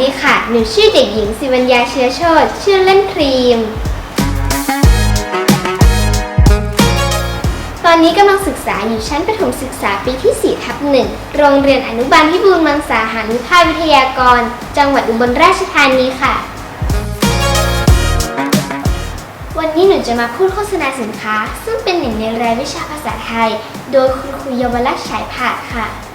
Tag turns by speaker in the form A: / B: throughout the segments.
A: ดีค่ะ หนูชื่อเด็กหญิงสิวัญญาเชื้อโชตชื่อเล่นครีม ตอนนี้กำลังศึกษาอยู่ชั้นประถมศึกษาปีที่ 4 ทับหนึ่งโรงเรียนอนุบาลพิบูลมังสาหารวิภาควิทยากร จังหวัดอุบลราชธานีค่ะ วันนี้หนูจะมาพูดโฆษณาสินค้า ซึ่งเป็นหนึ่งในรายวิชาภาษาไทย โดยคุณครูเยาวลักษณ์ฉายผาดค่ะ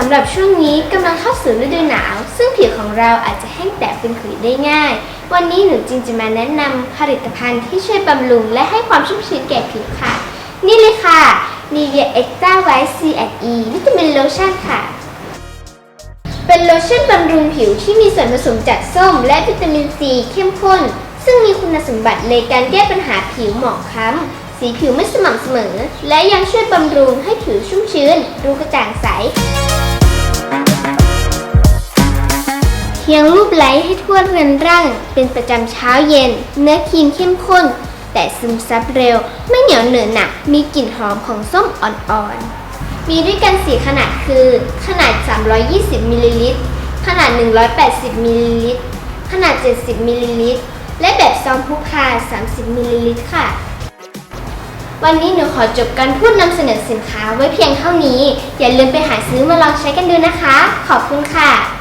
A: สำหรับช่วงนี้กำลังเข้าสู่ฤดูหนาว ซึ่งผิวของเราอาจจะแห้งแตกเป็นขุยได้ง่าย วันนี้หนูจึงจะมาแนะนำผลิตภัณฑ์ที่ช่วยบำรุงและให้ความชุ่มชื้นแก่ผิวค่ะ นี่เลยค่ะ Nivea Extra White C&E วิตามินโลชั่นค่ะ เป็นโลชั่นบำรุงผิวที่มีส่วนผสมจากส้ม และวิตามินซีเข้มข้น ซึ่งมีคุณสมบัติในการแก้ปัญหาผิวหมองคล้ำสีผิวไม่สม่ำเสมอ และยังช่วยบำรุงให้ผิวชุ่มชื้น ดูกระจ่างใส พียงรูปไล้ให้ทั่วเรือนร่าง เป็นประจำเช้าเย็น เนื้อครีมเข้มข้น แต่ซึมซับเร็ว ไม่เหนียวเหนอะหนักมีกลิ่นหอมของส้มอ่อนๆ มีด้วยกัน4ขนาดคือ ขนาด 320มิลลิลิตรขนาด 180มิลลิลิตรขนาด 70มิลลิลิตรและแบบซองพกพา30มิลลิลิตรค่ะ วันนี้หนูขอจบการพูดนำเสนอสินค้าไว้เพียงเท่านี้ อย่าลืมไปหาซื้อมาลองใช้กันดูนะคะ ขอบคุณค่ะ